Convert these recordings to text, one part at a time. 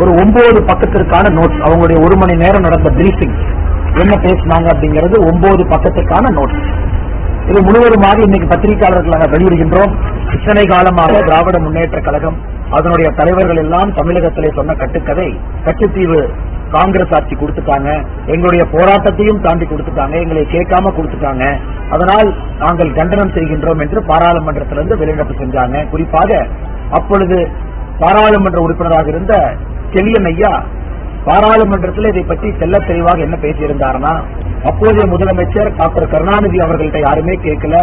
ஒரு ஒன்பது பக்கத்திற்கான நோட்ஸ் அவங்களுடைய ஒரு மணி நேரம் நடந்த பிரீஃபிங் என்ன பேசினாங்க அப்படிங்கிறது ஒன்பது பக்கத்திற்கான நோட்ஸ் இது முழுவதுமாக இன்னைக்கு பத்திரிகையாளர்கள் நாங்கள் வெளியிடுகின்றோம். இத்தனை காலமாக திராவிட முன்னேற்ற கழகம் அதனுடைய தலைவர்கள் எல்லாம் தமிழகத்திலே சொன்ன கட்டுக்கதை கட்டுத்தீவு காங்கிரஸ் ஆட்சி கொடுத்துட்டாங்க. எங்களுடைய போராட்டத்தையும் தாண்டி கொடுத்துட்டாங்க. எங்களை கேட்காம கொடுத்துட்டாங்க. அதனால் நாங்கள் கண்டனம் செய்கின்றோம் என்று பாராளுமன்றத்திலிருந்து வெளிநடப்பு செஞ்சாங்க. குறிப்பாக அப்பொழுது பாராளுமன்ற உறுப்பினராக இருந்த செலியன் ஐயா பாராளுமன்றத்தில் இதை பற்றி செல்ல தெளிவாக என்ன பேசியிருந்தார்னா அப்போதைய முதலமைச்சர் டாக்டர் கருணாநிதி அவர்கள்ட்ட யாருமே கேட்கல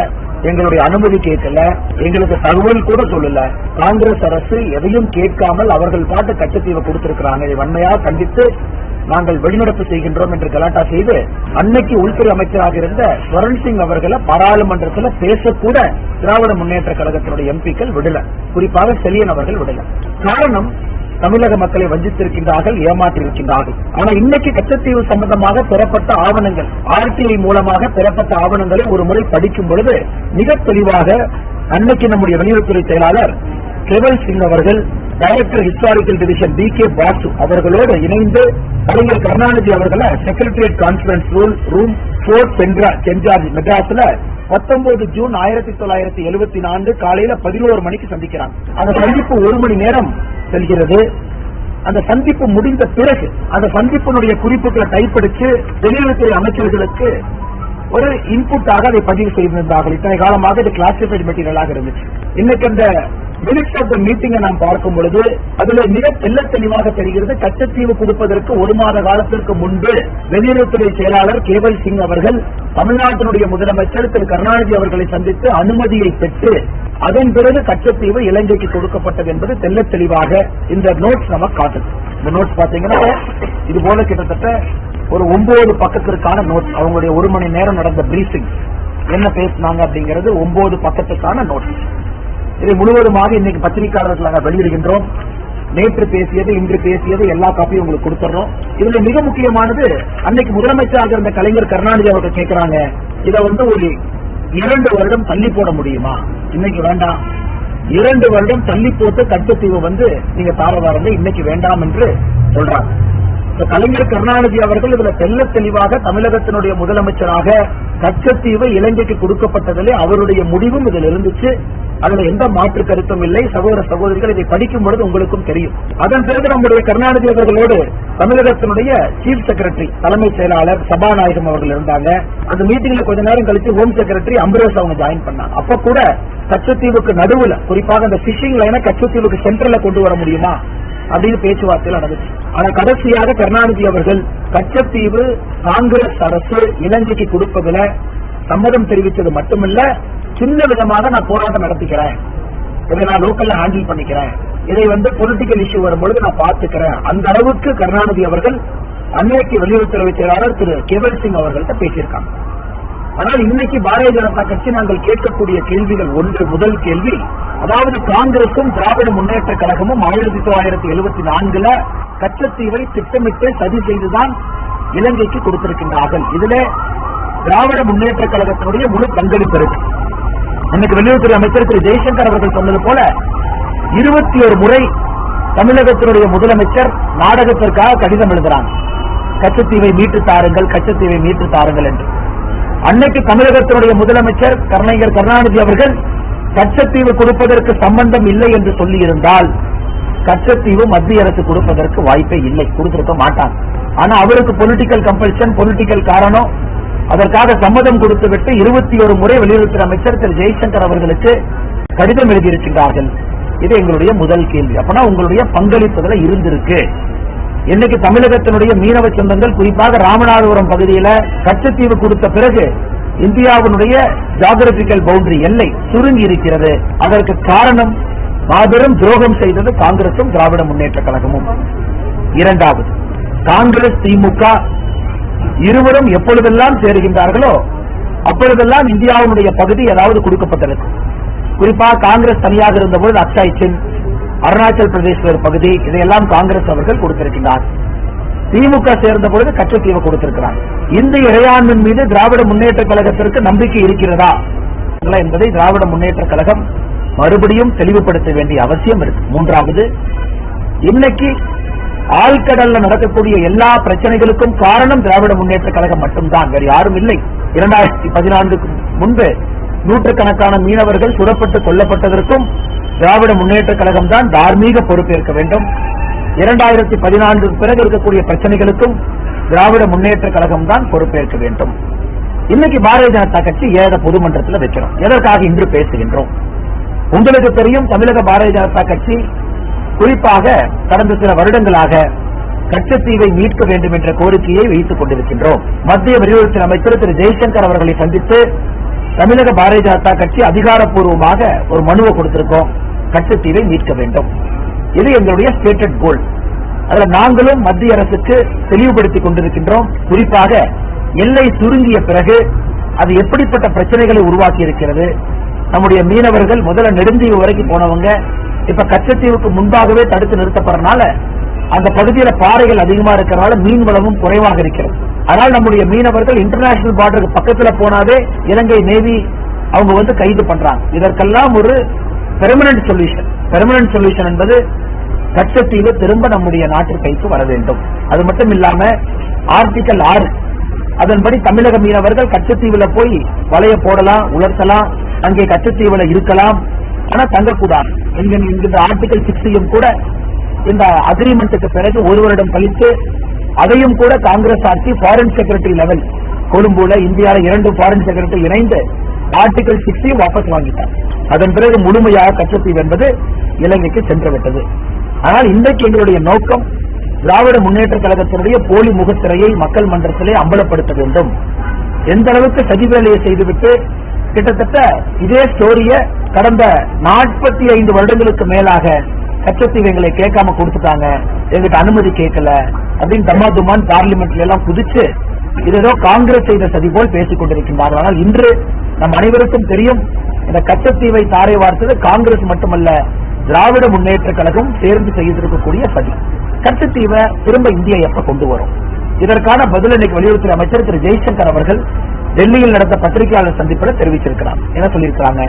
எங்களுடைய அனுமதி கேட்கல எங்களுக்கு தகவல் கூட சொல்லல. காங்கிரஸ் அரசு எதையும் கேட்காமல் அவர்கள் பாட்டு கச்சத்தீவை கொடுத்திருக்கிறாங்க. இதை வன்மையாக கண்டித்து நாங்கள் வெளிநடப்பு செய்கின்றோம் என்று கலாட்டா செய்து அன்னைக்கு உள்துறை அமைச்சராக இருந்த ஸ்வரன் சிங் அவர்களை பாராளுமன்றத்தில் பேசக்கூட திராவிட முன்னேற்ற கழகத்தினுடைய எம்பிக்கள் விடல. குறிப்பாக செலியன் அவர்கள் விடல. காரணம் தமிழக மக்களை வஞ்சித்திருக்கின்றார்கள் ஏமாற்றியிருக்கின்றார்கள். ஆனால் இன்னைக்கு கச்சத்தீவு சம்பந்தமாக பெறப்பட்ட ஆவணங்கள் ஆர்டிஐ மூலமாக பெறப்பட்ட ஆவணங்களை ஒரு முறை படிக்கும் பொழுது மிக தெளிவாக அன்னைக்கு நம்முடைய வெளியுறவுத்துறை செயலாளர் கெவல் சிங் அவர்கள் director historical division D K Basu அவர்களோடு இணைந்து கலைஞர் கருணாநிதி அவர்களை secretariat conference room room fort சென்ட்ரா Saint George மெட்ராஸ்ல பத்தொன்பது ஜூன் ஆயிரத்தி தொள்ளாயிரத்தி எழுபத்தி நான்கு காலையில பதினோரு மணிக்கு சந்திக்கிறாங்க அந்த சந்திப்பு ஒரு மணி நேரம் செல்கிறது. அந்த சந்திப்பு முடிந்த பிறகு அந்த சந்திப்பினுடைய குறிப்புகளை டைப் வெளியுறவுத்துறை அமைச்சர்களுக்கு ஒரு இன்புட்டாக அதை பதிவு செய்திருந்தார்கள். இத்தனை காலமாக இது கிளாசிஃபைடு மெட்டீரியலாக இருந்துச்சு. இன்னைக்கு அந்த மினிட்ஸ் ஆஃப் த மீட்டிங்கை நாம் பார்க்கும் பொழுது அதுல மிக தெல்ல தெளிவாக தெரிகிறது கச்சத்தீவு கொடுப்பதற்கு ஒரு மாத காலத்திற்கு முன்பு வெளியுறவுத்துறை செயலாளர் கேவல் சிங் அவர்கள் தமிழ்நாட்டினுடைய முதலமைச்சர் திரு. கருணாநிதி அவர்களை சந்தித்து அனுமதியை பெற்று அதன் பிறகு கச்சத்தீவு இலங்கைக்கு கொடுக்கப்பட்டது என்பது தெல்ல தெளிவாக இந்த நோட்ஸ் நம்ம காட்டுது. இந்த நோட்ஸ் பாத்தீங்கன்னா இது போல கிட்டத்தட்ட ஒரு ஒன்பது பக்கத்திற்கான நோட்ஸ் அவங்களுடைய ஒரு மணி நேரம் நடந்த பிரீஃபிங் என்ன பேசினாங்க அப்படிங்கிறது ஒன்பது பக்கத்துக்கான நோட்ஸ் இதை முழுவதுமாக இன்னைக்கு பத்திரிகையாளர்கள் நாங்கள் வெளியிடுகின்றோம். நேற்று பேசியது இன்று பேசியது எல்லா காப்பியும் உங்களுக்கு கொடுத்துறோம். இதுல மிக முக்கியமானது அன்னைக்கு முதலமைச்சராக இருந்த கலைஞர் கருணாநிதி அவர்கள் கேட்கிறாங்க இதை வந்து ஒரு இரண்டு வருடம் தள்ளி போட முடியுமா? இன்னைக்கு வேண்டாம். இரண்டு வருடம் தள்ளி போட்டு கட்டுத்தீவு வந்து நீங்க தாரதாரங்க இன்னைக்கு வேண்டாம் என்று சொல்றாங்க. கலைஞர் கருணாநிதி அவர்கள் இதுல தெல்ல தெளிவாக தமிழகத்தினுடைய முதலமைச்சராக கச்சத்தீவை இலங்கைக்கு கொடுக்கப்பட்டதிலே அவருடைய முடிவும் இதில் இருந்துச்சு. அதுல எந்த மாற்று கருத்தும் இல்லை. சகோதர சகோதரிகள் இதை படிக்கும் பொழுது உங்களுக்கும் தெரியும். அதன் பிறகு நம்முடைய கருணாநிதி அவர்களோடு தமிழகத்தினுடைய சீஃப் செக்ரட்டரி தலைமைச் செயலாளர் சபாநாயகம் அவர்கள் இருந்தாங்க. அந்த மீட்டிங்ல கொஞ்ச நேரம் கழிச்சு ஹோம் செக்ரட்டரி அம்பரேஷ் அவங்க ஜாயின் பண்ணாங்க. அப்ப கூட கச்சத்தீவுக்கு நடுவுல குறிப்பாக அந்த பிஷிங் லைனை கச்சத்தீவுக்கு சென்ட்ரல்ல கொண்டு வர முடியுமா? அப்படின்னு பேச்சுவார்த்தையில் நடந்துச்சு. ஆனா கடைசியாக கருணாநிதி அவர்கள் கச்சத்தீவு காங்கிரஸ் அரசு இலங்கைக்கு கொடுப்பதுல சம்மதம் தெரிவித்தது மட்டுமல்ல சின்ன விதமாக நான் போராட்டம் நடத்திக்கிறேன். இதை நான் லோக்கல்ல ஹேண்டில் பண்ணிக்கிறேன். இதை வந்து பொலிட்டிக்கல் இஷ்யூ வரும்பொழுது நான் பார்த்துக்கிறேன். அந்த அளவுக்கு கருணாநிதி அவர்கள் அன்னைக்கு வெளியுறவுத்துறை செயலாளர் திரு கேவல் சிங் அவர்கள்ட்ட பேசியிருக்காங்க. ஆனால் இன்னைக்கு பாரதிய ஜனதா கட்சி நாங்கள் கேட்கக்கூடிய கேள்விகள் ஒன்று முதல் கேள்வி அதாவது காங்கிரசும் திராவிட முன்னேற்ற கழகமும் ஆயிரத்தி தொள்ளாயிரத்தி எழுபத்தி நான்குல கச்சத்தீவை திட்டமிட்டு சதி செய்துதான் இலங்கைக்கு கொடுத்திருக்கின்றார்கள். இதுல திராவிட முன்னேற்ற கழகத்தினுடைய முழு பங்களிப்பு இருக்கு. அன்னைக்கு வெளியுறவுத்துறை அமைச்சர் திரு ஜெய்சங்கர் அவர்கள் சொன்னது போல இருபத்தி ஒரு முறை தமிழகத்தினுடைய முதலமைச்சர் நாடகத்திற்காக கடிதம் எழுதுறாங்க. கச்சத்தீவை மீட்டு தாருங்கள் கச்சத்தீவை மீட்டு தாருங்கள் என்று. அன்னைக்கு தமிழகத்தினுடைய முதலமைச்சர் கருணைஞர் கருணாநிதி அவர்கள் கச்சத்தீவு கொடுப்பதற்கு சம்பந்தம் இல்லை என்று சொல்லி இருந்தால் கச்சத்தீவு மத்திய அரசு கொடுப்பதற்கு வாய்ப்பே இல்லை கொடுத்திருக்க மாட்டாங்க ஆனா அவருக்கு பொலிட்டிக்கல் கம்பல்ஷன் பொலிட்டிக்கல் காரணம். அதற்காக சம்மதம் கொடுத்துவிட்டு இருபத்தி ஒரு முறை வெளியுறவுத்துறை அமைச்சர் திரு ஜெய்சங்கர் அவர்களுக்கு கடிதம் எழுதியிருக்கின்றார்கள். இது எங்களுடைய முதல் கேள்வி. அப்பனா உங்களுடைய பங்களிப்புகளை இருந்திருக்கு. இன்னைக்கு தமிழகத்தினுடைய மீனவ சொந்தங்கள் குறிப்பாக ராமநாதபுரம் பகுதியில கச்சத்தீவு கொடுத்த பிறகு இந்தியாவினுடைய ஜாகிரபிக்கல் பவுண்டரி எல்லை சுருங்கி இருக்கிறது. அதற்கு காரணம் மாபெரும் துரோகம் செய்தது காங்கிரசும் திராவிட முன்னேற்ற கழகமும். இரண்டாவது காங்கிரஸ் திமுக இருவரும் எப்பொழுதெல்லாம் சேருகின்றார்களோ அப்பொழுதெல்லாம் இந்தியாவினுடைய பகுதி ஏதாவது கொடுக்கப்பட்டிருக்கும் குறிப்பாக காங்கிரஸ் தனியாக இருந்தபோது அக்ஷய் சின் அருணாச்சல் பிரதேச ஒரு பகுதி இதையெல்லாம் காங்கிரஸ் அவர்கள் கொடுத்திருக்கிறார் திமுக சேர்ந்த பொழுது கச்சத்தீவு கொடுத்திருக்கிறார். இந்த இறையாண்மை மீது திராவிட முன்னேற்ற கழகத்திற்கு நம்பிக்கை இருக்கிறதா? என்பதை திராவிட முன்னேற்ற கழகம் மறுபடியும் தெளிவுபடுத்த வேண்டிய அவசியம் இருக்கு. மூன்றாவது இன்னைக்கு ஆழ்கடல்ல நடக்கக்கூடிய எல்லா பிரச்சனைகளுக்கும் காரணம் திராவிட முன்னேற்ற கழகம் மட்டும்தான் வேறு யாரும் இல்லை. இரண்டாயிரத்தி பதினான்குக்கு முன்பு நூற்றுக்கணக்கான மீனவர்கள் சுடப்பட்டு கொல்லப்பட்டதற்கும் திராவிட முன்னேற்ற கழகம் தான் தார்மீக பொறுப்பேற்க வேண்டும். இரண்டாயிரத்தி பதினான்கு பிறகு இருக்கக்கூடிய பிரச்சனைகளுக்கும் திராவிட முன்னேற்ற கழகம் தான் பொறுப்பேற்க வேண்டும். இன்னைக்கு பாரதிய ஜனதா கட்சி ஏக பொதுமன்றத்தில் வைக்கிறோம். எதற்காக இன்று பேசுகின்றோம்? உங்களுக்கு தெரியும் தமிழக பாரதிய ஜனதா கட்சி குறிப்பாக கடந்த சில வருடங்களாக கச்சத்தீவை மீட்க வேண்டும் என்ற கோரிக்கையை வைத்துக் கொண்டிருக்கின்றோம். மத்திய வெளியுறவுத்துறை அமைச்சர் திரு ஜெய்சங்கர் அவர்களை சந்தித்து தமிழக பாரதிய ஜனதா கட்சி அதிகாரப்பூர்வமாக ஒரு மனுவை கொடுத்திருக்கோம். கச்சத்தீவை மீட்க வேண்டும். இது எங்களுடைய ஸ்டேட்டட் கோல் அதுல நாங்களும் மத்திய அரசுக்கு தெளிவுபடுத்திக் கொண்டிருக்கின்றோம். குறிப்பாக எல்லை சுருங்கிய பிறகு அது எப்படிப்பட்ட பிரச்சனைகளை உருவாக்கி இருக்கிறது நம்முடைய மீனவர்கள் முதல்ல நெடுந்தீவு வரைக்கும் போனவங்க இப்ப கச்சத்தீவுக்கு முன்பாகவே தடுத்து நிறுத்தப்படுறதுனால அந்த பகுதியில பாறைகள் அதிகமா இருக்கிறனால மீன் வளமும் குறைவாக இருக்கிறது. அதனால் நம்முடைய மீனவர்கள் இன்டர்நேஷனல் பார்டருக்கு பக்கத்துல போனாவே இலங்கை நேவி அவங்க வந்து கைது பண்றாங்க. இதற்கெல்லாம் ஒரு பெர்மனன்ட் சொல்யூஷன் பெர்மனன்ட் சொல்யூஷன் என்பது கச்சத்தீவு திரும்ப நம்முடைய நாட்டு கைக்கு வர வேண்டும். அது மட்டும் இல்லாம ஆர்டிகல் ஆறு அதன்படி தமிழக மீனவர்கள் கச்சத்தீவுல போய் வலைய போடலாம் உலர்த்தலாம் அங்கே கச்சத்தீவுல இருக்கலாம். ஆனா தங்கக்கூடாது. என்கிற என்கின்ற ஆர்டிகல் சிக்ஸையும் கூட இந்த அக்ரிமெண்ட்டுக்கு பிறகு ஒரு வருடம் கழித்து அதையும் கூட காங்கிரஸ் ஆட்சி ஃபாரின் செக்ரட்டரி லெவல் கொழும்புல இந்தியாவில் இரண்டு ஃபாரின் செக்ரட்டரி இணைந்து ஆர்டிகல் சிக்ஸையும் வாபஸ் வாங்கிட்டார் அதன் பிறகு முழுமையாக கச்சத்தீவு என்பது இலங்கைக்கு சென்றுவிட்டது. ஆனால் இன்றைக்கு எங்களுடைய நோக்கம் திராவிட முன்னேற்ற கழகத்தினுடைய போலி முகத்திரையை மக்கள் மன்றத்திலே அம்பலப்படுத்த வேண்டும். எந்த அளவுக்கு சதி வேலையை செய்துவிட்டு கிட்டத்தட்ட இதே ஸ்டோரிய கடந்த நாற்பத்தி ஐந்து வருடங்களுக்கு மேலாக கச்சத்தீவு எங்களை கேட்காம கொடுத்துட்டாங்க. எங்கிட்ட அனுமதி கேட்கல அப்படின்னு தம்மா தும்மான் பார்லிமெண்ட்ல எல்லாம் குதிச்சு இது ஏதோ காங்கிரஸ் செய்த சதி போல் பேசிக் கொண்டிருக்கின்றார்கள். ஆனால் இன்று நம் அனைவருக்கும் தெரியும் இந்த கச்சத்தீவை தாரை வார்த்தது காங்கிரஸ் மட்டுமல்ல திராவிட முன்னேற்ற கழகம் சேர்ந்து செய்திருக்கக்கூடிய சதி. கச்சத்தீவை திரும்ப இந்தியா எப்ப கொண்டு வரும்? இதற்கான பதில் இன்னைக்கு வெளியுறவுத்துறை அமைச்சர் திரு ஜெய்சங்கர் அவர்கள் டெல்லியில் நடந்த பத்திரிகையாளர் சந்திப்பில் தெரிவிச்சிருக்கிறார் என்ன சொல்லியிருக்கிறாங்க?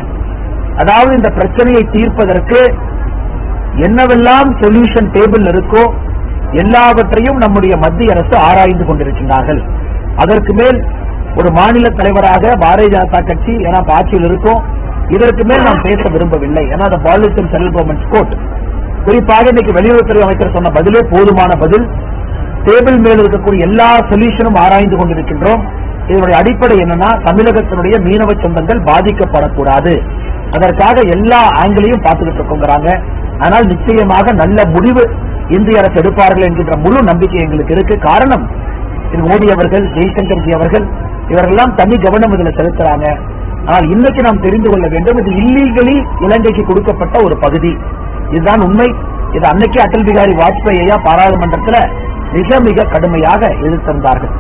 அதாவது இந்த பிரச்சனையை தீர்ப்பதற்கு என்னவெல்லாம் சொல்யூஷன் டேபிள் இருக்கோ எல்லாவற்றையும் நம்முடைய மத்திய அரசு ஆராய்ந்து கொண்டிருக்கின்றார்கள். அதற்கு மேல் ஒரு மாநில தலைவராக பாரதிய ஜனதா கட்சி ஏன்னா ஆட்சியில் இருக்கும் இதற்கு மேல் நாம் பேச விரும்பவில்லை. ஏன்னா அந்த பாலிசன் சென்ட்ரல் கவர்மெண்ட் கோர்ட் குறிப்பாக இன்னைக்கு வெளியுறவுத்துறை அமைச்சர் சொன்ன பதிலே போதுமான பதில். டேபிள் மேல் இருக்கக்கூடிய எல்லா சொல்யூஷனும் ஆராய்ந்து கொண்டிருக்கின்றோம். இதனுடைய அடிப்படை என்னன்னா தமிழகத்தினுடைய மீனவ சொந்தங்கள் பாதிக்கப்படக்கூடாது. அதற்காக எல்லா ஆங்கிலையும் பார்த்துக்கிட்டு இருக்கோங்கிறாங்க. ஆனால் நிச்சயமாக நல்ல முடிவு இந்திய அரசு எடுப்பார்கள் என்கின்ற முழு நம்பிக்கை எங்களுக்கு இருக்கு. காரணம் மோடி அவர்கள் ஜெய்சங்கர்ஜி அவர்கள் இவரெல்லாம் தனி கவனம் இதில் செலுத்துறாங்க. ஆனால் இன்னைக்கு நாம் தெரிந்து கொள்ள வேண்டும் இது இல்லீகலி இலங்கைக்கு கொடுக்கப்பட்ட ஒரு பகுதி. இதுதான் உண்மை. இது அன்னைக்கே அடல் பிகாரி வாஜ்பாய் ஐயா பாராளுமன்றத்தில் மிக மிக கடுமையாக எதிர்த்திருந்தார்கள்.